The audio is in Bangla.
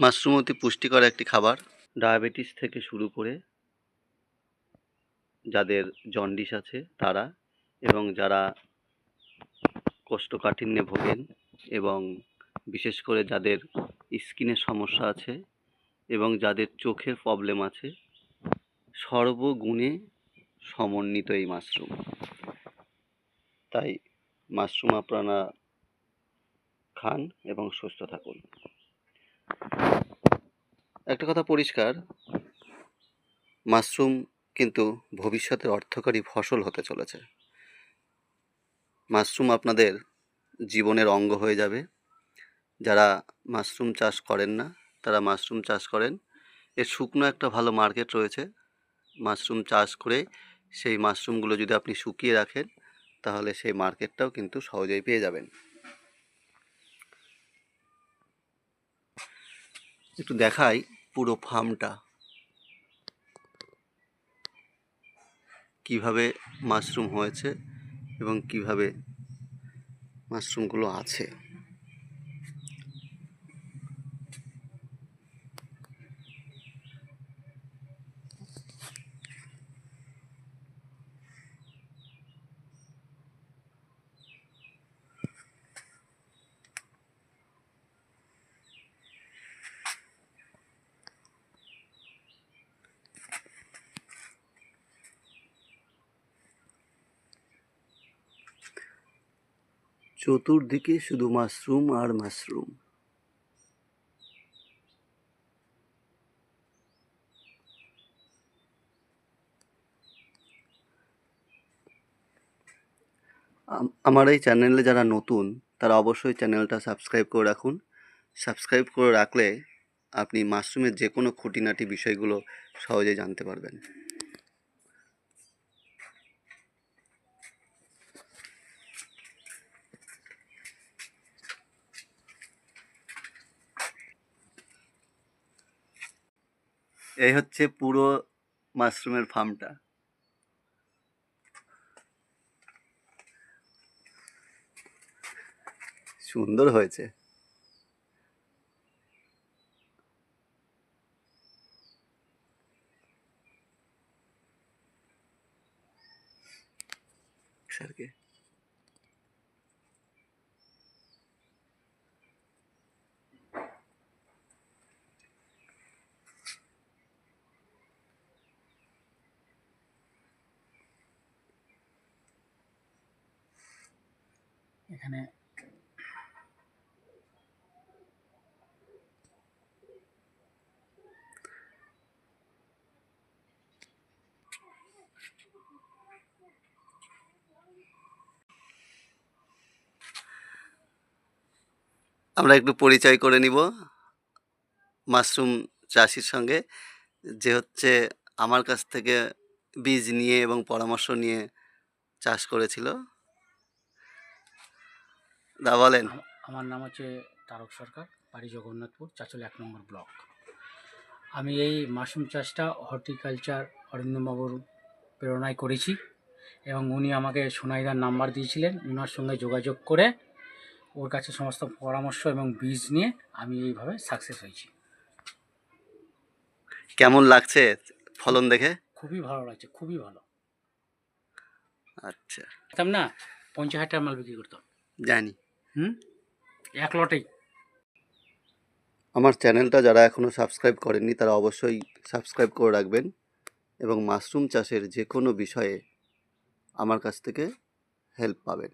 মাশরুম অতি পুষ্টিকর একটি খাবার। ডায়াবেটিস থেকে শুরু করে যাদের জন্ডিস আছে তারা এবং যারা কোষ্ঠকাঠিন্যে ভোগেন এবং বিশেষ করে যাদের স্কিনের সমস্যা আছে এবং যাদের চোখের প্রবলেম আছে, সর্বগুণে সমন্বিত এই মাশরুম। তাই মাশরুম আপনারা খান এবং সুস্থ থাকুন। একটা কথা পরিষ্কার। মাশরুম কিন্তু ভবিষ্যতে অর্থকারী ফসল হতে চলেছে। মাশরুম আপনাদের জীবনের অঙ্গ হয়ে যাবে। যারা মাশরুম চাষ করেন না, তারা মাশরুম চাষ করেন। এর শুকনো একটা ভালো মার্কেট রয়েছে। মাশরুম চাষ করে সেই মাশরুমগুলো যদি আপনি শুকিয়ে রাখেন, তাহলে সেই মার্কেটটাও কিন্তু সহজেই পেয়ে যাবেন। একটু দেখাই পুরো ফার্মটা। কীভাবে মাশরুম হয়েছে এবং কীভাবে মাশরুমগুলো আছে। চতুর্দিকে শুধু মাশরুম আর মাশরুম। আমার এই চ্যানেলে যারা নতুন, তারা অবশ্যই চ্যানেলটা সাবস্ক্রাইব করে রাখুন। সাবস্ক্রাইব করে রাখলে আপনি মাশরুমের যে কোনো খুঁটিনাটি বিষয়গুলো সহজে জানতে পারবেন। এই হচ্ছে পুরো মাশরুমের ফার্মটা। সুন্দর হয়েছে। স্যারকে এখানে। আমরা একটু পরিচয় করে নিব মাশরুম চাষির সঙ্গে, যে হচ্ছে আমার কাছ থেকে বীজ নিয়ে এবং পরামর্শ নিয়ে চাষ করেছিল। দা বলেন। আমার নাম হচ্ছে তারক সরকার বাড়ি জগন্নাথপুর চাচল এক নম্বর ব্লক। আমি এই মাশরুম চাষটা হর্টিকালচার অরিন্দমবাবুর প্রেরণায় করেছি এবং উনি আমাকে সোনাইদার নাম্বার দিয়েছিলেন ওনার সঙ্গে যোগাযোগ করে ওর কাছে সমস্ত পরামর্শ এবং বীজ নিয়ে আমি এইভাবে সাকসেস হয়েছি। কেমন লাগছে ফলন দেখে? খুবই ভালো লাগছে খুবই ভালো। আচ্ছা। না পঞ্চাশ হাজার টাকার মাল বিক্রি করতাম। জানি। হুম? এক লটেই আমার চ্যানেলটা যারা এখনও সাবস্ক্রাইব করেননি, তারা অবশ্যই সাবস্ক্রাইব করে রাখবেন এবং মাশরুম চাষের যে কোনো বিষয়ে আমার কাছ থেকে হেল্প পাবেন।